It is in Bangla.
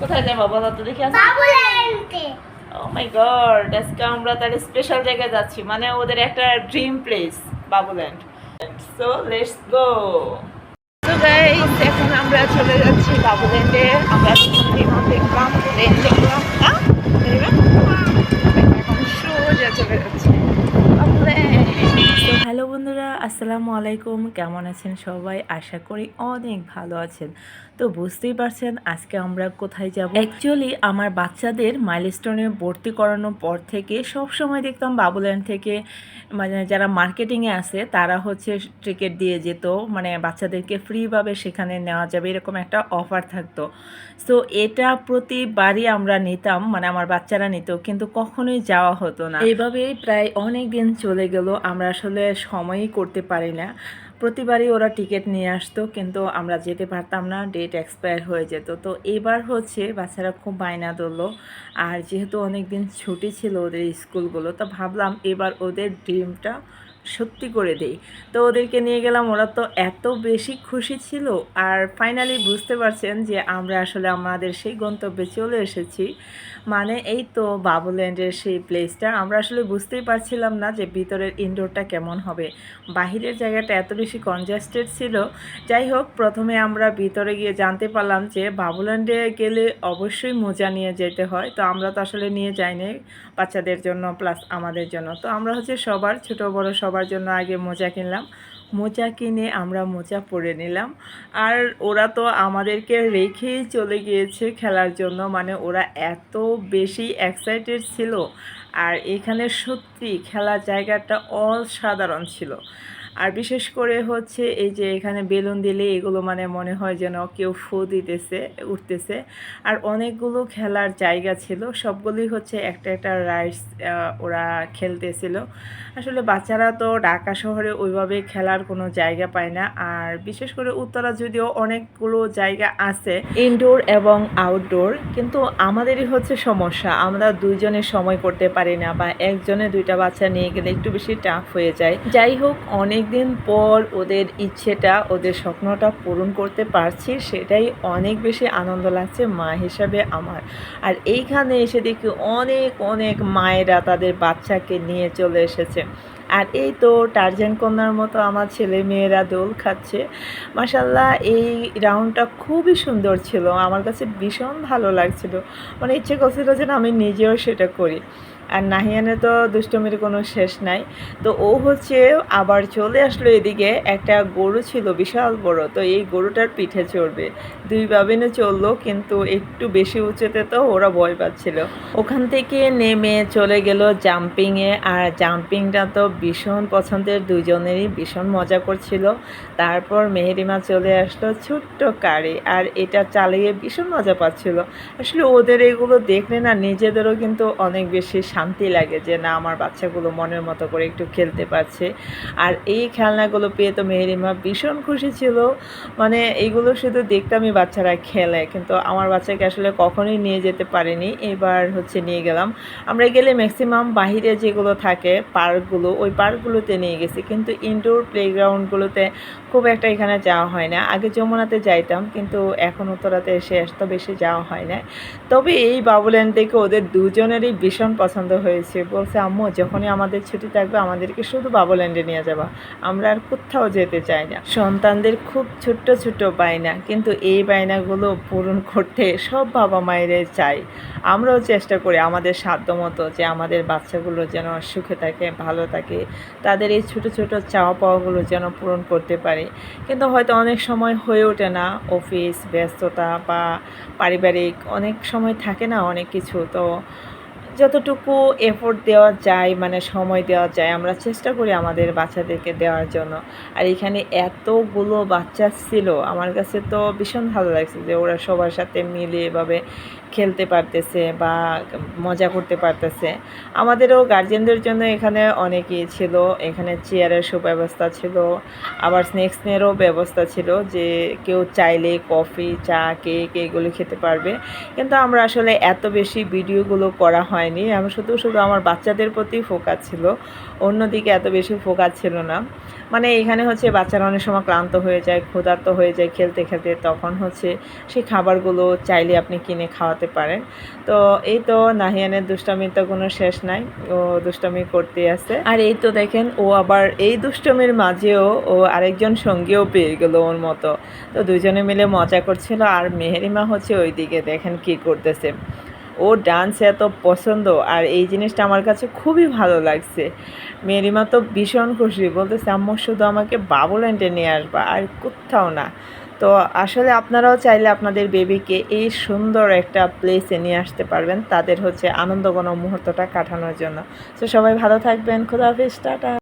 কোথায় যাব বলো তো দেখি ও মাই গড আজকে আমরা তাহলে স্পেশাল জায়গায় যাচ্ছি। মানে ওদের একটা dream place Babuland so let's go তো গাইস এখন আমরা চলে যাচ্ছি বাবুল্যান্ডে আমরা বিমান দেখলাম ট্রেন দেখলাম? এখন সোজা চলে যাচ্ছি। হ্যালো বন্ধুরা। আসসালামু আলাইকুম। কেমন আছেন সবাই? আশা করি অনেক ভালো আছেন। তো, বুঝতেই পারছেন, আজকে আমরা কোথায় যাব? অ্যাকচুয়ালি আমার বাচ্চাদের মাইলস্টোনে ভর্তি করানোর পর থেকে সব সময় দেখতাম বাবুল্যান্ড থেকে মানে যারা মার্কেটিংয়ে আছে, তারা হচ্ছে টিকিট দিয়ে যেত। মানে বাচ্চাদেরকে ফ্রিভাবে সেখানে নেওয়া যাবে, এরকম একটা অফার থাকতো। সো এটা প্রতিবারই আমরা নিতাম মানে আমার বাচ্চারা নিত, কিন্তু কখনোই যাওয়া হতো না। এইভাবেই প্রায় অনেক দিন চলে গেল। আমরা আসলে সময়ই করতে পারি না। প্রতিবারই ওরা টিকিট নিয়ে আসতো, কিন্তু আমরা যেতে পারতাম না ডেট এক্সপায়ার হয়ে যেত। তো এবার হচ্ছে বাচ্চারা খুব বায়না ধরলো। আর যেহেতু অনেক দিন ছুটি ছিল ওদের স্কুলগুলো, তো ভাবলাম এবার ওদের ড্রিমটা সত্যি করে দেই। তো ওদেরকে নিয়ে গেলাম, ওরা তো এত বেশি খুশি ছিল আর ফাইনালি বুঝতে পারছেন যে আমরা আসলে আমাদের সেই গন্তব্যে চলে এসেছি। মানে এই তো বাবুল্যান্ডের সেই প্লেসটা আমরা আসলে বুঝতেই পারছিলাম না যে ভিতরের ইনডোরটা কেমন হবে। বাহিরের জায়গাটা এত বেশি কনজাস্টেড ছিল। যাই হোক, প্রথমে আমরা ভিতরে গিয়ে জানতে পারলাম যে বাবুল্যান্ডে গেলে অবশ্যই মোজা নিয়ে যেতে হয়। তো আমরা তো আসলে নিয়ে যাইনি বাচ্চাদের জন্য প্লাস আমাদের জন্য। তো আমরা হচ্ছে সবার, ছোট, বড় সবার জন্য আগে মোজা কিনলাম। মোজা কিনে আমরা মোজা পরে নিলাম। আর ওরা তো আমাদেরকে রেখেই চলে গিয়েছে খেলার জন্য। মানে ওরা এত বেশি এক্সাইটেড ছিল। আর এখানে সত্যি খেলার জায়গাটা অসাধারণ ছিল। আর বিশেষ করে হচ্ছে এই যে এখানে বেলুন দিলে এগুলো মানে মনে হয় যেন কেউ ফু দিতেছে, উঠতেছে। আর অনেকগুলো খেলার জায়গা ছিল, সবগুলোই হচ্ছে একটা একটা রাইডস ওরা খেলতেছিল। আসলে বাচ্চারা তো ঢাকা শহরে ওইভাবে খেলার কোনো জায়গা পায় না। আর বিশেষ করে উত্তরা যদিও অনেকগুলো জায়গা আছে ইনডোর এবং আউটডোর কিন্তু আমাদেরই হচ্ছে সমস্যা। আমরা দুইজনে সময় করতে পারি না বা একজনে দুইটা বাচ্চা নিয়ে গেলে একটু বেশি টাফ হয়ে যায়। যাই হোক, অনেক দিন পর ওদের ইচ্ছেটা, ওদের স্বপ্নটা পূরণ করতে পারছি, সেটাই অনেক বেশি আনন্দ লাগছে মা হিসাবে আমার। আর এইখানে এসে দেখি অনেক অনেক মায়েরা তাদের বাচ্চাকে নিয়ে চলে এসেছে। আর এই তো টার্জেন কন্যার মতো আমার ছেলে মেয়েরা দোল খাচ্ছে। মাসাল্লাহ এই রাউন্ডটা খুবই সুন্দর ছিল। আমার কাছে ভীষণ ভালো লাগছিল। মানে ইচ্ছে করছিল যে আমি নিজেও সেটা করি। আর নাহিয়ানে তো দুষ্টমির কোনো শেষ নাই। তো ও হচ্ছে আবার চলে আসলো এদিকে, একটা গরু ছিল বিশাল বড়, তো এই গরুটার পিঠে চড়বে। দুই বাবিনে চলল, কিন্তু একটু বেশি উঁচুতে তো ওরা ভয় পাচ্ছিল। ওখান থেকে নেমে চলে গেল জাম্পিংয়ে, আর জাম্পিংটা তো ভীষণ পছন্দের দুজনেরই ভীষণ মজা করছিল। তারপর মেহেরিমা চলে আসলো ছোট্ট কারে, আর এটা চালিয়ে ভীষণ মজা পাচ্ছিল। আসলে ওদের এগুলো দেখলে না, নিজেদেরও কিন্তু অনেক বেশি শান্তি লাগে যে না, আমার বাচ্চাগুলো মনের মতো করে একটু খেলতে পারছে। আর এই খেলনাগুলো পেয়ে তো মেহেরিমা ভীষণ খুশি ছিল। মানে এইগুলো শুধু দেখতামই বাচ্চারা খেলে, কিন্তু আমার বাচ্চাকে আসলে কখনোই নিয়ে যেতে পারিনি। এবার হচ্ছে নিয়ে গেলাম। আমরা গেলে ম্যাক্সিমাম বাহিরে যেগুলো থাকে পার্কগুলো, ওই পার্কগুলোতে নিয়ে গেছি। কিন্তু ইনডোর প্লেগ্রাউন্ডগুলোতে খুব একটা এখানে যাওয়া হয় না। আগে যমুনাতে যাইতাম, কিন্তু এখন উত্তরাতে এসে এত বেশি যাওয়া হয় না। তবে এই বাবুল্যান্ড থেকে ওদের দুজনেরই ভীষণ পছন্দ হয়েছে। বলছে, আম্মু, যখনই আমাদের ছুটি থাকবে, আমাদেরকে শুধু বাবুল্যান্ডে নিয়ে যাবা। আমরা আর কোথাও যেতে চাই না। সন্তানদের খুব ছোট্ট ছোট্ট বায়না। কিন্তু এই বায়নাগুলো পূরণ করতে সব বাবা মায়েরাই চাই আমরাও চেষ্টা করি আমাদের সাধ্য মতো যে আমাদের বাচ্চাগুলো যেন সুখে থাকে, ভালো থাকে। তাদের এই ছোট ছোট চাওয়া পাওয়াগুলো যেন পূরণ করতে পারে। কিন্তু হয়তো অনেক সময় হয়ে ওঠে না অফিস, ব্যস্ততা বা পারিবারিক অনেক সময় থাকে না অনেক কিছু। তো যতটুকু এফোর্ট দেওয়া যায় মানে সময় দেওয়া যায়, আমরা চেষ্টা করি আমাদের বাচ্চাদেরকে দেওয়ার জন্য। আর এখানে এতগুলো বাচ্চা ছিল, আমার কাছে তো ভীষণ ভালো লাগছে যে ওরা সবার সাথে মিলে এভাবে খেলতে পারতেছে বা মজা করতে পারতেছে। আমাদেরও গার্জেনদের জন্য এখানে অনেকই ছিল। এখানে চেয়ারের সুব্যবস্থা ছিল। আবার স্ন্যাক্সেরও ব্যবস্থা ছিল যে কেউ চাইলে কফি চা কেক এগুলো খেতে পারবে। কিন্তু আমরা আসলে এত বেশি ভিডিওগুলো করা হয়নি। আমি শুধু শুধু আমার বাচ্চাদের প্রতি ফোকাস ছিল। অন্যদিকে এত বেশি ফোকাস ছিল না। মানে এখানে হচ্ছে বাচ্চারা অনেক সময় ক্লান্ত হয়ে যায়, ক্ষুধার্ত হয়ে যায় খেলতে খেলতে। তখন হচ্ছে সেই খাবারগুলো চাইলে আপনি কিনে খাওয়াতে পারেন। তো এই তো নাহিয়ানের দুষ্টামির তো কোনো শেষ নাই, ও দুষ্টামি করতে আছে। আর এই তো দেখেন, ও আবার এই দুষ্টমির মাঝেও ও আরেকজন সঙ্গীও পেয়ে গেল ওর মতো। তো দুজনে মিলে মজা করছিল, আর মেহেরিমা হচ্ছে ওইদিকে দেখেন কি করতেছে। ও ডান্স এত পছন্দ আর এই জিনিসটা আমার কাছে খুবই ভালো লাগছে। মেরিমা তো ভীষণ খুশি, বলতেছে, আম্মু, শুধু আমাকে বাবুল্যান্ডে নিয়ে আসবা, আর কোথাও না। তো আসলে আপনারাও চাইলে আপনাদের বেবিকে এই সুন্দর একটা প্লেসে নিয়ে আসতে পারবেন। তাদের হচ্ছে আনন্দঘন মুহূর্তটা কাটানোর জন্য। তো সবাই ভালো থাকবেন খুদাহাফিজ টাটা।